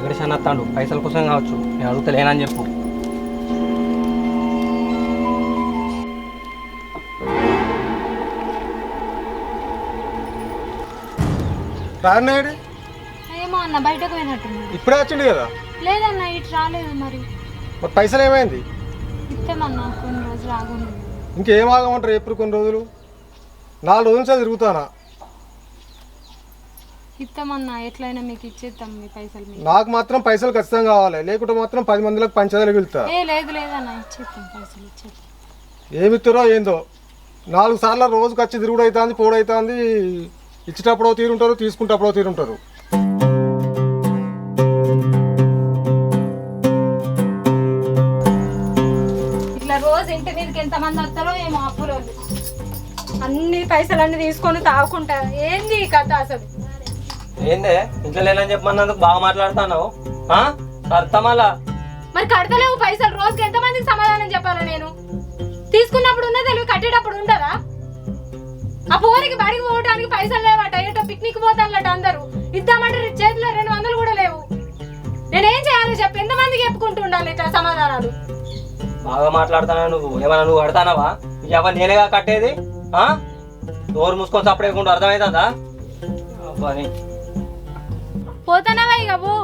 వెంకటేశ్వర వస్తాడు పైసల కోసం కావచ్చు. నేను అడుగుతా లేనని చెప్పు. రానాయుడు ఏమో అన్న బయటకు పోయినట్టుంది ఇప్పుడే వచ్చిండు కదా? లేదన్న ఇటు రాలేదు మరి. మరి పైసలు ఏమైంది? ఇస్తామన్నా కొన్ని రోజులు ఆగుండు ఇంకేం ఆగమంటారు ఎప్పుడు కొన్ని రోజులు? నాలుగు రోజుల నుంచి తిరుగుతానా? ఇస్తామన్నా ఎట్లయినా మీకు ఇచ్చేస్తాం మీ పైసలు మీకు. నాకు మాత్రం పైసలు ఖచ్చితంగా కావాలి. లేకుంటే మాత్రం పది మందిలకు పంచదాలు వెళ్తా. ఏ లేదు లేదన్న ఇచ్చేస్తాం పైసలు ఇచ్చేస్తాం ఏమిత్తురో ఏందో? నాలుగు సార్లు రోజుకి వచ్చి తిరుగుడు అవుతుంది పోడు అవుతుంది ఇచ్చేటప్పుడో తీరుంటారు తీసుకుంటప్పుడో తీరుంటారు. ఇట్లా రోజు ఇంటి మీదకి ఎంతమంది వస్తారో ఏమో అప్పులు అన్ని పైసలు అన్ని తీసుకొని తాగుకుంటా. ఏంది ఈ కథ అసలు? ఏందే? ఇంట్లో లేనని చెప్పమన్నందుకు బాగా మాట్లాడుతున్నావు? అర్థమాలా? మరి కడతలేవు పైసలు రోజుకి ఎంతమందికి సమాధానం చెప్పాలా నేను? తీసుకున్నప్పుడు ఉన్నది తెలివి కట్టేటప్పుడు ఉండదా? ఆ పోరికి బడికి పోవడానికి పైసలు లేవట ఏటో పిక్నిక్ పోతానట అందరూ. ఇద్దామంటే చేతిలో రెండు వందలు కూడా లేవు. నేనేం చేయాలో చెప్పు? ఎంతమందికి చెప్పుకుంటూ ఉండాలి ఇట్లా సమాధానాలు? బాగా మాట్లాడుతున్నావు నువ్వు. ఏమన్నా నువ్వు కడతానావా? ఎవరు నేనేగా కట్టేది? నోరు మూసుకొని సపడేయకుండా అర్థమవుతుందా అబ్బాని పోతానవా ఇక పో.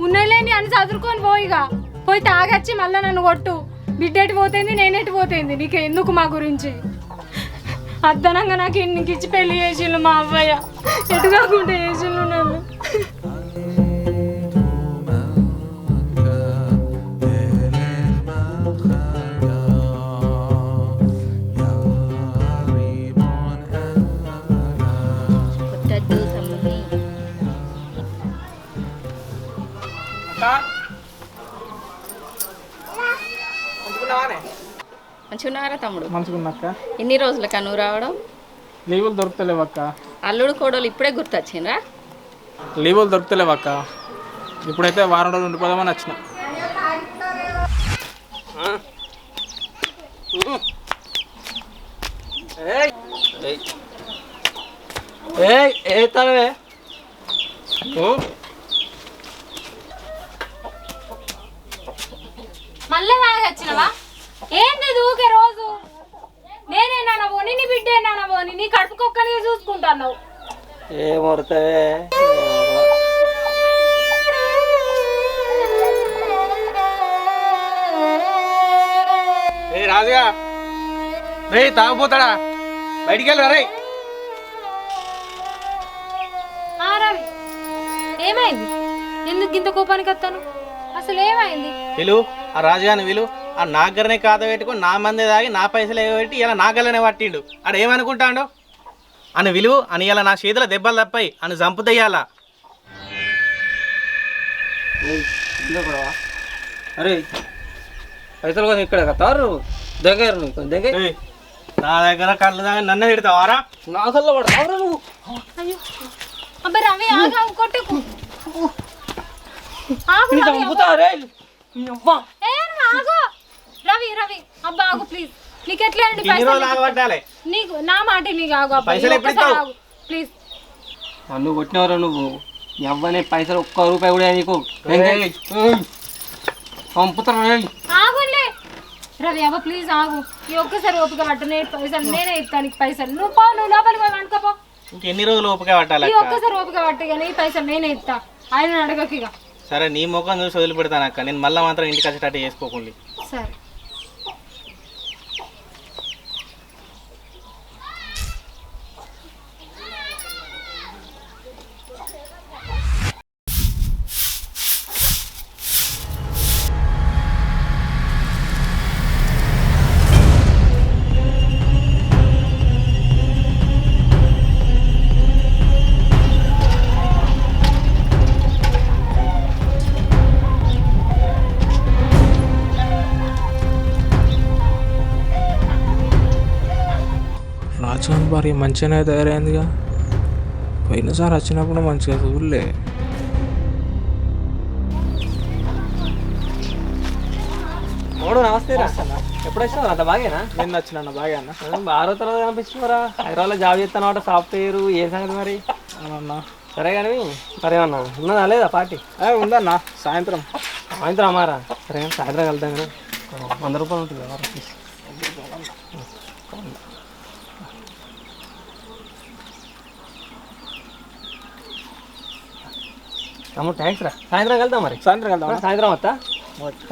ఉన్నలేని అని చదువుకొని పో ఇక. పోయి తాగచ్చి మళ్ళీ నన్ను కొట్టు. బిడ్డెటి పోతుంది నేనెటు పోతుంది? నీకు ఎందుకు మా గురించి? అద్దనంగా నాకు ఎన్నికి ఇచ్చి పెళ్ళి చేసిండు మా అవ్వయ్య. ఎటు కాకుండా చేసిండు నన్ను? మంచిగున్నారా తమ్ముడు? మంచిగున్నాక ఎన్ని రోజులకా నువ్వు రావడం? లీవులు దొరుకుతలేవక్క. అల్లుడు కోడలు ఇప్పుడే గుర్తొచ్చిండ్రా? లీవులు దొరుకుతలేవక్క. ఇప్పుడైతే వారం రోజులు ఉండిపోదామని వచ్చిన. ఏయ్. ఏ తలవే. మళ్ళీ తాగచ్చినవా ఏంది ఇది ఊకే రోజు? నేనేనానవో నీ బిడ్డేనానవో నీ కడుపు కుక్కని చూసుకుంటున్నావు. ఏ మొరతవే రే రాజుగా. రే తాగిపోతాడా బయటికి వెళ్ళి రే రవి ఏమైంది? ఎందుకు ఇంత కోపానికి వస్తాను? అసలు ఏమైంది ఆ రాజుగాని విలు ఆ నాగరనే కాద పెట్టుకొని నా మంది తాగి నా పైసలు ఎగబెట్టి ఇలా నాగల్లనే పట్టిండు. ఆడ ఏమనుకుంటాడు? అని విలువ అని ఇలా నా చేతుల దెబ్బలు తప్పాయి అని చంపుదయ్యాల అరే పైసలు కోసం ఇక్కడ కత్తారు దగ్గర నా దగ్గర కళ్ళు తాగి నన్ను తిడతావారా నా కల్లో పడతావురా నువ్వు? అయ్యో అబ్బా రవి ఆగు కొట్టుకు. రవి, రవి రవి. అబ్బా ఆగు ప్లీజ్ నీకు ఎట్లా అండి నీకు నా మాట నీకు ఆగు అబ్బా. ప్లీజ్ నన్ను కొట్టినవరా నువ్వు? ఎవ్వనే పైసలు ఒక్క రూపాయి కూడా నీకు పంపుతారు. ఆగులే రవి అవ్వ ప్లీజ్ ఆగు. ఈ ఒక్కసారి ఓపిక పట్టు నేను పైసలు నేనే ఇస్తాను నీకు పైసలు. నువ్వు పో నువ్వు లోపలికి పోయి వండుకోపో ఇంకెన్ని రోజులు ఓపిక పట్టాలి ఒక్కసారి ఓపిక పట్టు కానీ ఈ పైసలు నేనే ఇస్తా. ఆయన అడగకు ఇక. సరే నీ ముఖం చూసి వదిలిపెడతాను అక్క. నేను మళ్ళీ మాత్రం ఇంటికి వచ్చేటట్టు చేసుకోకుండా. సరే. భార్య మంచిగానే తయారైందిగా. పోయినసారి వచ్చినప్పుడు మంచిగా చూడలే. మూడు నమస్తే రా. ఎప్పుడు వచ్చినావు అంత బాగేనా? బాగా అన్న. ఆరో తర్వాత హైదరాబాద్లో జాబ్ చేస్తాను సాఫ్ట్వేర్ ఏ సంగతి మరి? అవునన్నా. సరే కానీ మరేమన్నా ఉన్నదా లేదా పార్టీ? ఉందన్నా సాయంత్రం. సాయంత్రం అమ్మారా సరే సాయంత్రం వెళ్తాం కానీ వంద రూపాయలు ఉంటుంది కదా ప్లీజ్ తమ్ముడు థ్యాంక్స్ రా. సాయంత్రం వెళ్తాం మరి. సాయంత్రం వెళ్దాం సాయంత్రం వస్తా?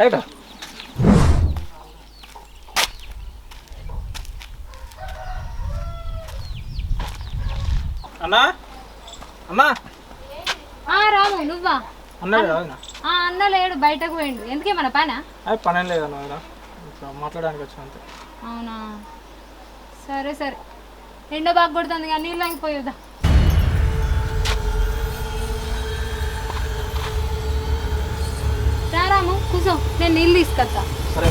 రైట్ రా. అన్నా? అన్నా? ఆ రాము నువ్వా? అన్న లేడు బయటకు పోయిండు. ఎందుకేమన్నా పనా? అది పని లేదన్నా వదినా ఇట్లా మాట్లాడడానికి వచ్చిన అంతే. అవునా? సరే సరే. ఎండ బాగా కొడుతుంది కానీ నీళ్ళు ఆగిపోయేదా కూర్చో నేను నీళ్ళు తీసుకొస్తా. సరే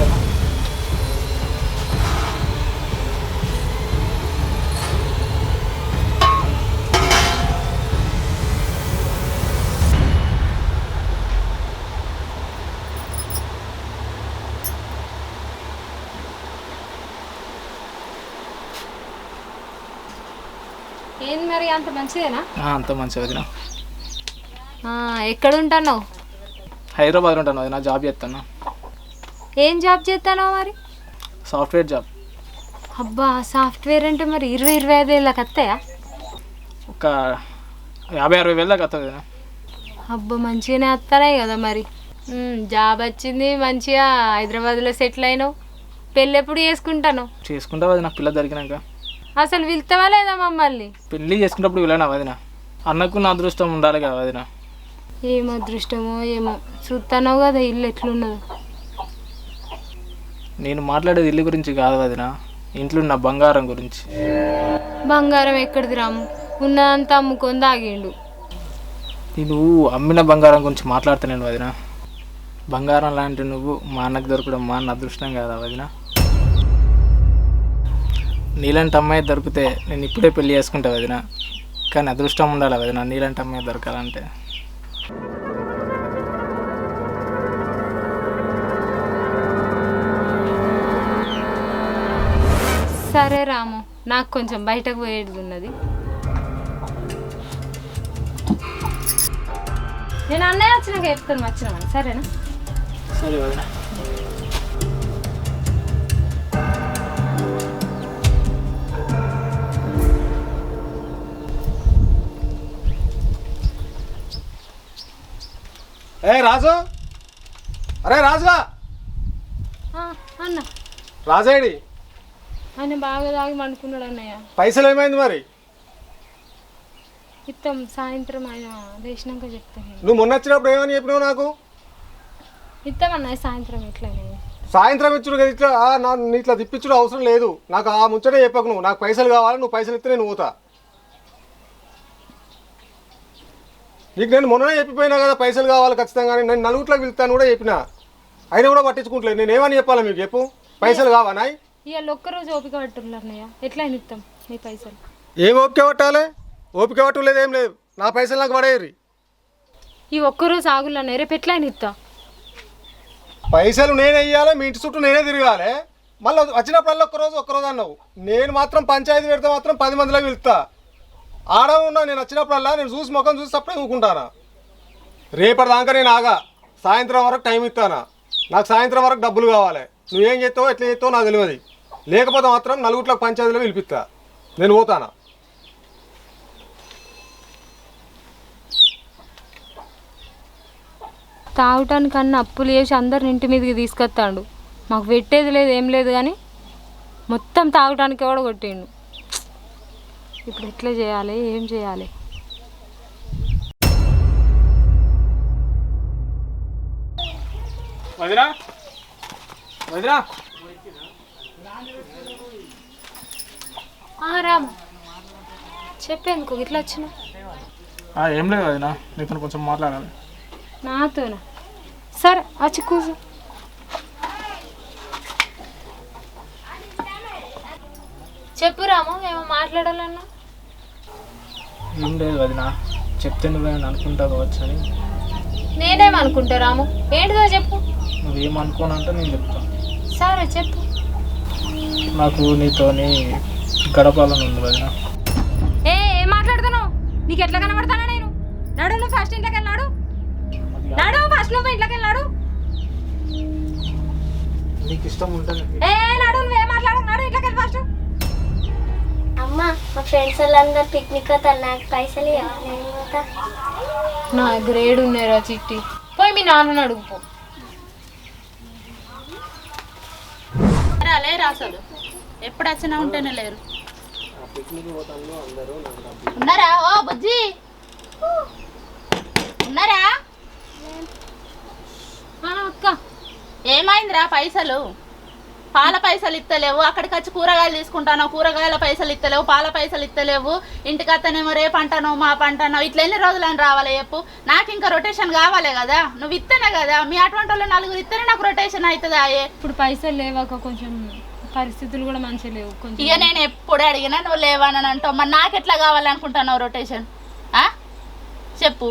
ఏం మరి అంత మంచిదేనా? అంత మంచి వదిన. ఆ, ఎక్కడ ఉంటున్నావు హైదరాబాద్లో ఉంటాను వదిన జాబ్ చేస్తాను. ఏం జాబ్ చేస్తానో మరి? Software job. అబ్బా సాఫ్ట్వేర్ అంటే మరి ఇరవై ఇరవై ఐదు ఏళ్ళకి వస్తాయా? ఒక యాభై అరవై వేలు దాకా వస్తుంది. అబ్బా మంచిగానే వస్తానే కదా మరి. ఉమ్, జాబ్ వచ్చింది మంచిగా హైదరాబాద్లో సెటిల్ అయినావు. పెళ్ళి ఎప్పుడు చేసుకుంటాను? చేసుకుంటా వదిన పిల్ల దొరికినాక. అసలు వెళ్తావా లేదా మమ్మల్ని? పెళ్ళి చేసుకున్నప్పుడు వెళ్ళాను వదిన? అన్నకు నా అదృష్టం ఉండాలి కదా వదిన. ఏం అదృష్టమో ఏమో. చూస్తానో కదా ఇల్లు ఎట్లున్నదో. నేను మాట్లాడేది ఇల్లు గురించి కాదు వదిన. ఇంట్లో ఉన్న బంగారం గురించి. బంగారం ఎక్కడిది రాము? ఉన్నదంతా అమ్ముకొని తాగిండు. నేను అమ్మిన బంగారం గురించి మాట్లాడుతున్నాను వదిన. బంగారం లాంటి నువ్వు మా అన్నకు దొరకడం మా అన్న అదృష్టం కాదా వదిన? నీలాంటి అమ్మాయి దొరికితే నేను ఇప్పుడే పెళ్ళి చేసుకుంటా వదిన. కానీ అదృష్టం ఉండాలి వదిన నీలాంటి అమ్మాయి దొరకాలంటే? సరే రాము నాకు కొంచెం బయటకు పోయేది ఉన్నది. నేను అన్నయ్య వచ్చినాక చెప్తాను వచ్చినామని సరేనా? సరే ఏ రాజు? అరే రాజుగా! అన్న. రాజేడి! ఆయన బాగా తాగి పండుకున్నాడు అన్నయ్య. పైసలు ఏమైంది మరి? ఇత్తం సాయంత్రం ఆయన లేచినాక చెప్తాను. నువ్వు మొన్న వచ్చినప్పుడు ఏమని చెప్పినావు నాకు? ఇత్తం అన్నయ్య సాయంత్రం ఇట్లనే సాయంత్రం ఇచ్చుడు కదా ఇట్లా ఆ, నా నీ ఇట్లా తిప్పించుడు అవసరం లేదు. నాకు ఆ ముచ్చటే చెప్పకు నువ్వు. నాకు పైసలు కావాలి నువ్వు పైసలు ఇస్తే నేను పోతా. నీకు నేను మొన్ననే చెప్పిపోయినా కదా పైసలు కావాలి ఖచ్చితంగా. నేను నలుగుట్లోకి వెళ్తాను కూడా చెప్పిన. అయినా కూడా పట్టించుకుంటలేదు. నేను ఏమని చెప్పాలా మీకు చెప్పు? పైసలు కావానాయ్ ఇవాళ ఒక్కరోజు ఓపిక ఎట్లా నీ పైసలు? ఏం ఓపిక పట్టాలి? ఓపిక పట్టు లేదు ఏం లేదు. నా పైసలు నాకు పడేయరు ఈ ఒక్కరోజు ఆగులు అన్నయ్య. రేపు ఎట్లా ఇస్తా పైసలు నేనే ఇవ్వాలి మీ ఇంటి చుట్టూ నేనే తిరగాలి. మళ్ళీ వచ్చినప్పుడల్లా ఒక్కరోజు ఒక్కరోజు అన్నావు. నేను మాత్రం పంచాయతీ పెడితే మాత్రం పది మందిలో వెళ్తా ఆడ ఉన్నా నేను వచ్చినప్పుడల్లా నేను చూసి ముఖం చూసి అప్పుడే ఊకుంటానా రేపటి దాకా నేను ఆగా. సాయంత్రం వరకు టైం ఇస్తానా? నాకు సాయంత్రం వరకు డబ్బులు కావాలి. నువ్వేం చేస్తావో ఎట్లా చేస్తావో నాకు తెలియదు. లేకపోతే మాత్రం నలుగుట్లకు పంచాయతీలో పిలిపిస్తా. నేను పోతానా? తాగటానికన్నా అప్పులు చేసి అందరిని ఇంటి మీదకి తీసుకొస్తాడు. మాకు పెట్టేది లేదు ఏం లేదు కానీ మొత్తం తాగటానికి కూడా కొట్టిండు. ఇప్పుడు ఎట్లా చేయాలి? ఏం చేయాలి? వదినా? వదినా? ఆ, రామ్. చెప్పేందుకు? ఇట్లా వచ్చిన ఏం లేదు వదినా. నీతో కొంచెం మాట్లాడాలి. నాతోనా? సరే వచ్చి కూర్చో. చెప్పు రాము ఏమో మాట్లాడాలన్నా. ఏం లేదు వదినా చెప్తే నువ్వేమైనా అనుకుంటా కావచ్చు అని. నేనేమనుకుంటా రాము? ఏంటిదో చెప్పు. నువ్వేమనుకోనంటే నేను చెప్తాను సరే చెప్పు. నాకు నీతోని గడపాలని ఉంది వదిన. ఏ ఏం మాట్లాడుతున్నావు? నీకు ఎట్లా కనబడతానా నేను? నడు నువ్వు ఫస్ట్ ఇంట్లోకి వెళ్ళాడు నడు ఫస్ట్ నువ్వు ఇంట్లోకి వెళ్ళాడు నీకు ఇష్టం ఉంటుంది ఏ నడు నువ్వేం మాట్లాడకు? నడు ఇంట్లోకి వెళ్ళి ఫస్ట్ అమ్మ మా ఫ్రెండ్స్ వాళ్ళందరూ పిక్నిక్ పోతారు నాకు పైసలు నా గ్రేడ్ ఉన్నారా చిట్టి. పోయి మీ నాన్నని అడుగుపో. లేరు అసలు. ఎప్పుడు వచ్చినా ఉంటేనే లేరు. ఉన్నారా? ఓ బుజ్జి. ఉన్నారా? అక్క. ఏమైందిరా పైసలు? పాల పైసలు ఇస్తలేవు అక్కడికి వచ్చి కూరగాయలు తీసుకుంటాను కూరగాయల పైసలు ఇస్తలేవు పాల పైసలు ఇస్తలేవు ఇంటికి అత్తనేమో రేపు అంటాను మా పంటాను ఇట్లా ఎన్ని రోజులని రావాలి చెప్పు. నాకు ఇంకా రొటేషన్ కావాలి కదా. నువ్వు ఇస్తేనే కదా. మీ అటువంటి వాళ్ళు నలుగురు ఇస్తేనే నాకు రొటేషన్ అవుతుంది ఆయే. ఇప్పుడు పైసలు లేవాక కొంచెం పరిస్థితులు కూడా మంచిగా లేవు. కొంచెం ఇక నేను ఎప్పుడు అడిగినా నువ్వు లేవని అంటావు. మరి నాకు ఎట్లా కావాలనుకుంటున్నావు రొటేషన్? చెప్పు.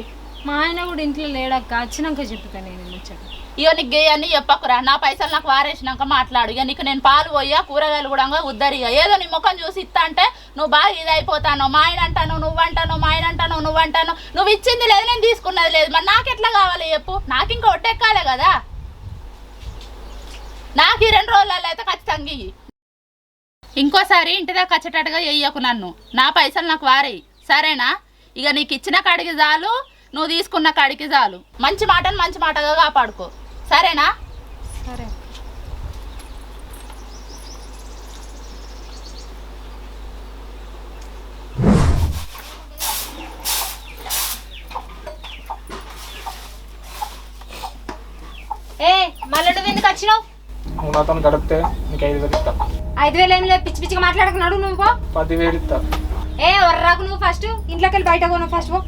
మా ఆయన కూడా ఇంట్లో లేడక్క. వచ్చినాక చెప్తా నేను ముచ్చట ఇక నీకు గేయని చెప్పకురా. నా పైసలు నాకు వారేసినాక మాట్లాడు. ఇక నీకు నేను పాలు పోయా కూరగాయలు కూడా ఉద్దరిగా ఏదో నీ ముఖం చూసి ఇస్తా అంటే నువ్వు బాగా ఇది అయిపోతాను మా ఆయన అంటాను నువ్వు అంటాను మా ఆయన అంటాను నువ్వు అంటాను నువ్వు ఇచ్చింది లేదు నేను తీసుకున్నది లేదు. మరి నాకు ఎట్లా కావాలి చెప్పు. నాకు ఇంకా ఒట్టెక్కాలే కదా. నాకు ఈ రెండు రోజులలో అయితే ఖచ్చితంగా ఇంకోసారి ఇంటి దాకా వచ్చేటట్టుగా వెయ్యకు నన్ను. నా పైసలు నాకు వారేయి. సరేనా? ఇక నీకు ఇచ్చిన కాడికి చాలు నువ్వు తీసుకున్న కాడికి చాలు. మంచి మాటను మంచి మాటగా కాపాడుకో. సరేనా? సరే. ఏ మళ్ళీ నువ్వు ఎందుకు వచ్చినావు? నువ్వు నాతో గడిపితే నీకు ఐదు వేలు ఇస్తా. ఐదు వేలు ఏం లేదు పిచ్చి పిచ్చిగా మాట్లాడుకున్నాడు నువ్వు పో. పదివేలు ఇస్తా. ఏ వర్రాకు నువ్వు ఫస్ట్ ఇంట్లోకి వెళ్ళి బయట కొను ఫస్ట్ పో.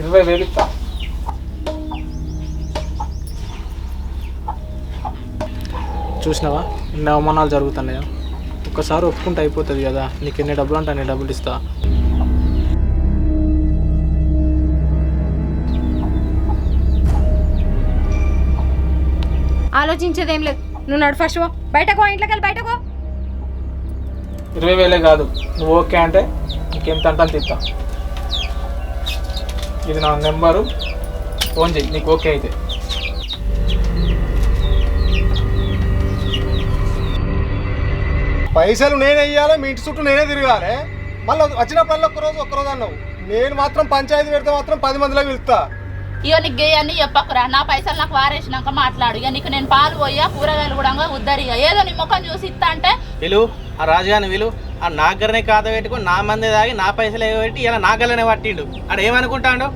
ఇరవై వేలు ఇస్తా. చూసినావా? ఇన్ని అవమానాలు జరుగుతున్నాయా? ఒక్కసారి ఒప్పుకుంటే అయిపోతుంది కదా. నీకు ఎన్ని డబ్బులు అంటే అన్ని డబ్బులు ఇస్తా. ఆలోచించేదేం లేదు. నువ్వు నడు ఫస్ట్ పో. బయటకో ఇంట్లోకి వెళ్ళి బయటకో ఇరవై వేలే కాదు. నువ్వు ఓకే అంటే నీకెంత అంటే అంత ఇస్తా. ఇది నా నెంబరు. ఫోన్ చెయ్యి. నీకు ఓకే అయితే. పైసలు నేనే ఇయ్యాలి మీ ఇంటి చుట్టూ నేనే తిరగాలి. మళ్ళీ వచ్చినప్పుడల్లా ఒక్క రోజు ఒక్క రోజు అన్నావు. నేను మాత్రం పంచాయతీ పెడితే మాత్రం పది మందిలో వెళ్తా ఇక నీకు అన్ని చెప్పకురా నా పైసలు నాకు వారేసినాక మాట్లాడు. ఇక నీకు నేను పాలు పోయా కూరగాయలు కూడా ఉద్దరిగా ఏదో నీ ముఖం చూసి ఇస్తా అంటే? విలు ఆ రాజుగాని విలు ఆ నాగరనే కాద పెట్టుకుని నా మంది దాగి నా పైసలు ఎగబెట్టి ఇలా నాగల్లనే పట్టిండు. ఆడ ఏమనుకుంటాడు?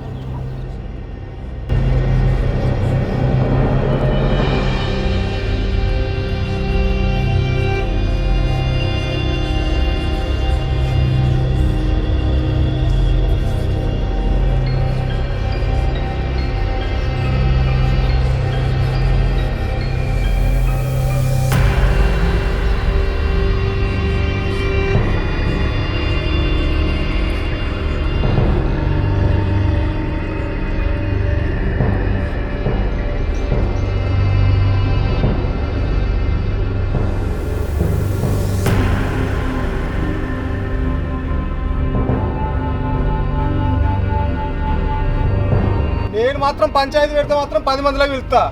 మాత్రం పంచాయతీ పెడితే మాత్రం పది మందిలో వెళ్తా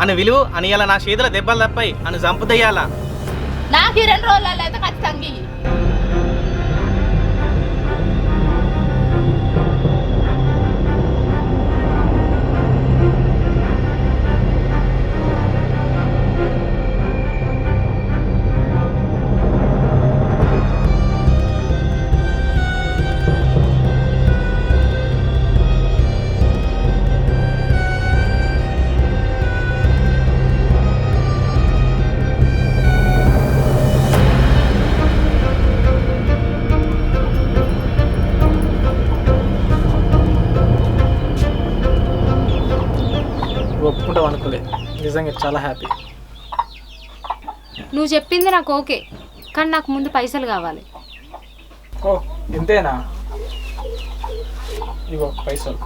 అని విలువ అని ఇలా నా చేతుల దెబ్బలు తప్పాయి అని చంపుదయ్యాలా? నాకు ఈ రెండు రోజులలో అయితే ఖచ్చితంగా ఒప్పుకుంటావు అనుకోలే. నిజంగా చాలా హ్యాపీ నువ్వు చెప్పింది నాకు ఓకే కానీ నాకు ముందు పైసలు కావాలి. ఓ ఇంతేనా? ఇగో పైసలు.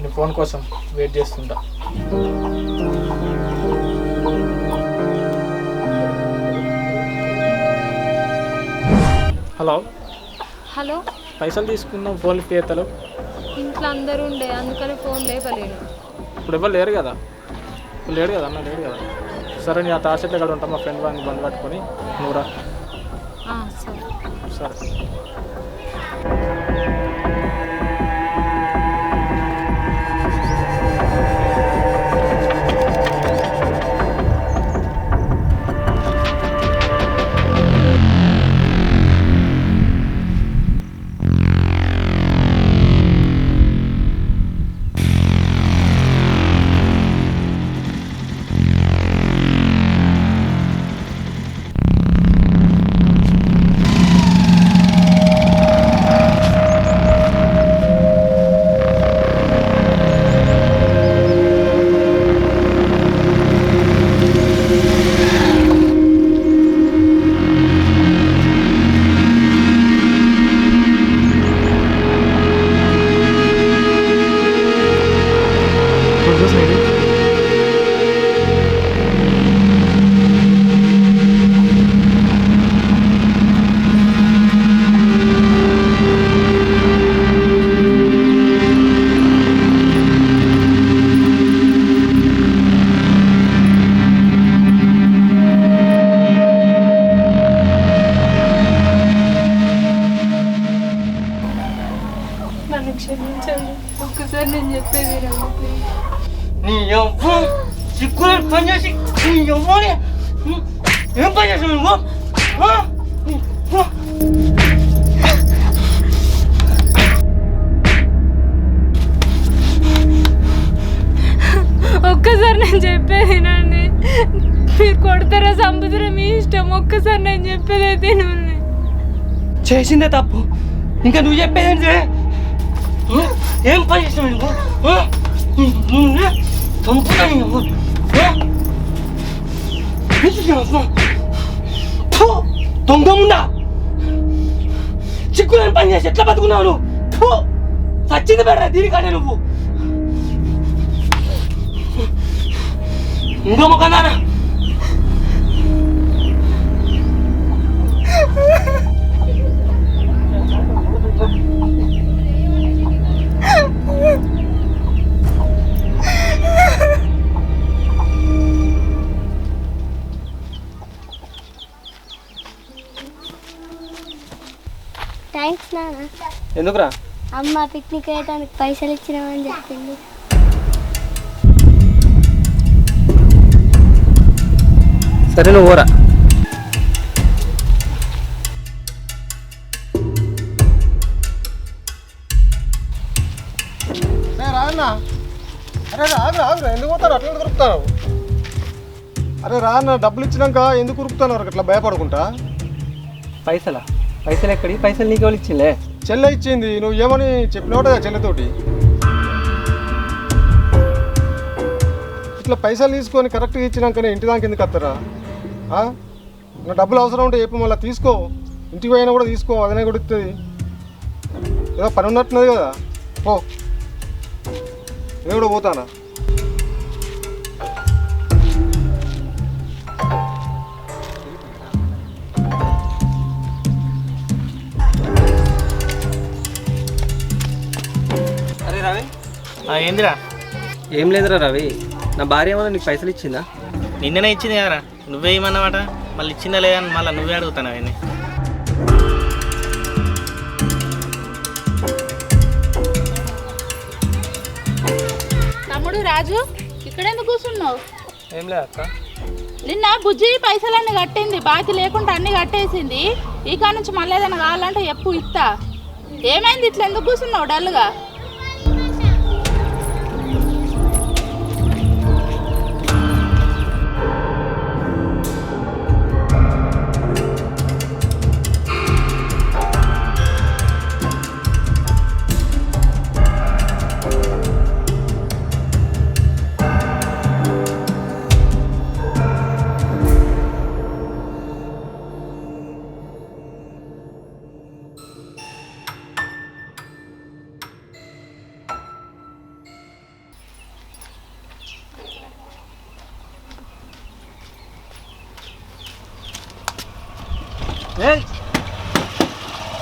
నీ ఫోన్ కోసం వెయిట్ చేస్తుంటా. హలో? హలో? పైసలు తీసుకుందాం ఫోన్ పే ఎత్తలు ఇంట్లో అందరూ ఉండే అందుకని ఫోన్ లేపలేను. ఇప్పుడు ఎవరు లేరు కదా. ఇప్పుడు లేడు కదా అన్న లేడు కదా. సరే నీ ఆ తాసెట్ల కాడ ఉంటాం మా ఫ్రెండ్ వాడిని బంద్ పట్టుకొని. నువ్వు రా. ఆ, సరే. నన్ను క్షమించండి. ఒక్కసారి నేను చెప్పేది నీ ఎవ్వ సిగ్గులు పని చేసి నీ ఎవ్వని ఏం పని చేసావు నువ్వు? ఆ? నీ ఎవ్వ. ఒక్కసారి నేను చెప్పేది వినండి. మీరు కొడతారా చంపుతారా మీ ఇష్టం? ఒక్కసారి నేను చెప్పేది అయితే వినండి. చేసిందే తప్పు. ఇంకా నువ్వు చెప్పేది ఏంటి ఆ? ఏం పని చేసావు నువ్వు ఆ? నువ్వు చంపుతా నువ్వు ఆ? ఏంటి చేస్తున్నావు? ఫు! దొంగ ముందా చిక్కులేని పని చేసి ఎట్లా బతుకున్నావు నువ్వు ఫు! సచ్చింది బెడరా దీనికంటే నువ్వు ఇంకో ముఖందానా థ్యాంక్స్ నాన్న. ఎందుకురా? అమ్మ పిక్నిక్ వేయడానికి పైసలు ఇచ్చినామని చెప్పింది. సరే నువ్వు ఊరా అరే రాదు రాదు ఎందుకు పోతారు? అట్లా దొరుకుతావు అరే రాన్న డబ్బులు ఇచ్చినాక ఎందుకు ఉరుకుతాను అట్లా భయపడుకుంటా? పైసలా? పైసలు ఎక్కడి? పైసలు నీకు ఎవరు ఇచ్చిందే చెల్లె ఇచ్చింది. నువ్వు ఏమని చెప్పినావు కదా చెల్లెతోటి ఇట్లా పైసలు తీసుకొని కరెక్ట్గా ఇచ్చినాకనే ఇంటి దాకా ఎందుకు వస్తారా? ఆ? నా డబ్బులు అవసరం ఉంటే చెప్పు మళ్ళీ తీసుకో. ఇంటికి పోయినా కూడా తీసుకో అదనే కూడా ఇస్తుంది ఏదో పని ఉన్నట్టున్నది కదా. పో. నేను కూడా పోతానా? అరే రవి. ఏందిరా? ఏం లేదురా రవి. నా భార్య ఏమన్నా నీకు పైసలు ఇచ్చిందా? నిన్ననే ఇచ్చింది కదరా. నువ్వే ఇమ్మన్నమాట. మళ్ళీ ఇచ్చిందా లేదా అని మళ్ళీ నువ్వే అడుగుతాను అవన్నీ రాజు ఇక్కడ ఎందుకు కూర్చున్నావు? ఏం అక్క. నిన్న బుజ్జి పైసలన్నీ కట్టింది బాకీ లేకుండా అన్ని కట్టేసింది. ఈ కాడ నుంచి మళ్ళీ ఏదైనా కావాలంటే ఎప్పు ఇస్తా ఏమైంది? ఇట్లా ఎందుకు కూర్చున్నావు డల్గా?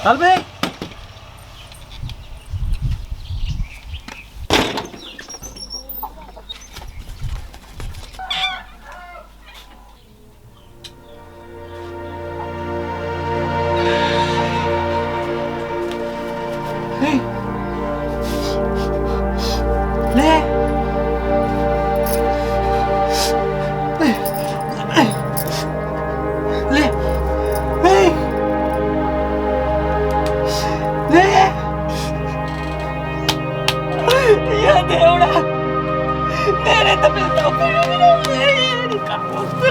ચાલ ભાઈ. ਤੇ ਆਉਣਾ ਮੇਰੇ ਤਾਂ ਮੇਰੇ ਤਾਂ ਪਿਆ ਮੇਰਾ ਮੇਰੇ ਕੰਮ ਉੱਤੇ